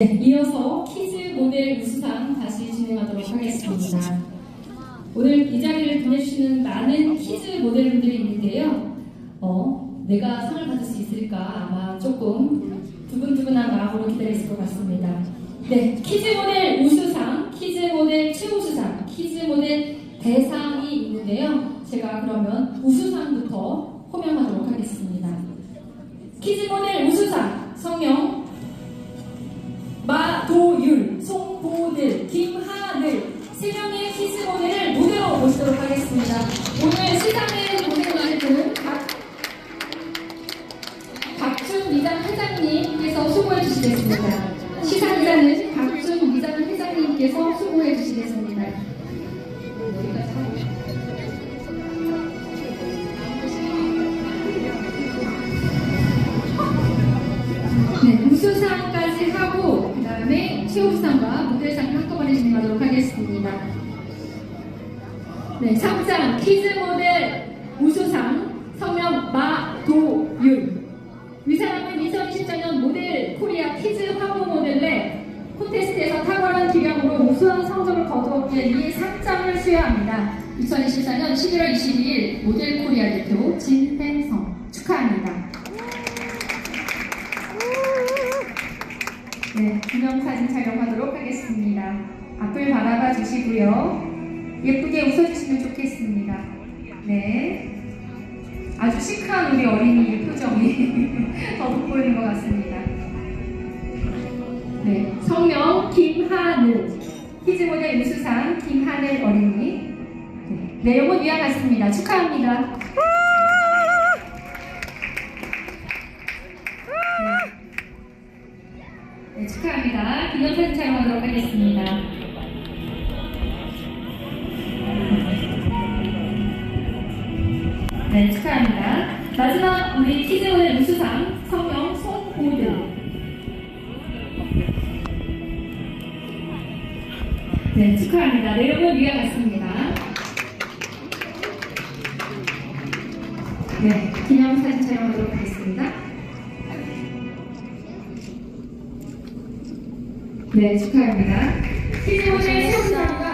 네, 이어서 키즈 모델 우수상 다시 진행하도록 하겠습니다. 오늘 이 자리를 빛내주시는 많은 키즈 모델분들이 있는데요. 어, 내가 상을 받을 수 있을까 아마 조금 두근두근한 마음으로 있을 것 같습니다. 네, 키즈 모델 우수상, 키즈 모델 최우수상, 키즈 모델 대상이 있는데요. 제가 그러면 우수상부터 호명하도록 하겠습니다. 키즈 모델 우수상, 마도율, 송보들, 김하늘 세 명의 키즈 모델을 무대로 모시도록 하겠습니다. 오늘 시상에 분은 박, 박준 미장 회장님께서 수고해 주시겠습니다. 시상이사는 박준 미장 회장님께서 수고해 주시겠습니다. 네, 우수상까지 하고 그 다음에 최우수상과 모델상을 진행하도록 하겠습니다. 네, 3장 키즈 모델 우수상 성명 마도율 이 사람은 2024년 모델 코리아 키즈 화보 모델의 콘테스트에서 탁월한 기량으로 우수한 성적을 거두었기에 이 상장을 수여합니다. 2024년 11월 22일 모델 코리아 대표 진땡성 축하합니다. 네, 기념사진 촬영하도록 하겠습니다. 앞을 바라봐 주시고요. 예쁘게 웃어주시면 좋겠습니다. 네. 아주 시크한 우리 어린이의 표정이 더 돋보이는 것 같습니다. 네, 성명 김하늘, 키즈모델 우수상 김하늘 어린이. 네, 내용은 위와 같습니다. 축하합니다. 네, 축하합니다. 기념사진 촬영하도록 하겠습니다. 우리 키즈오의 우수상 성명 송보드. 네, 축하합니다. 내용은 위와 같습니다. 네, 기념사진 촬영하도록 하겠습니다. 네, 축하합니다. 키즈모델 최우수상과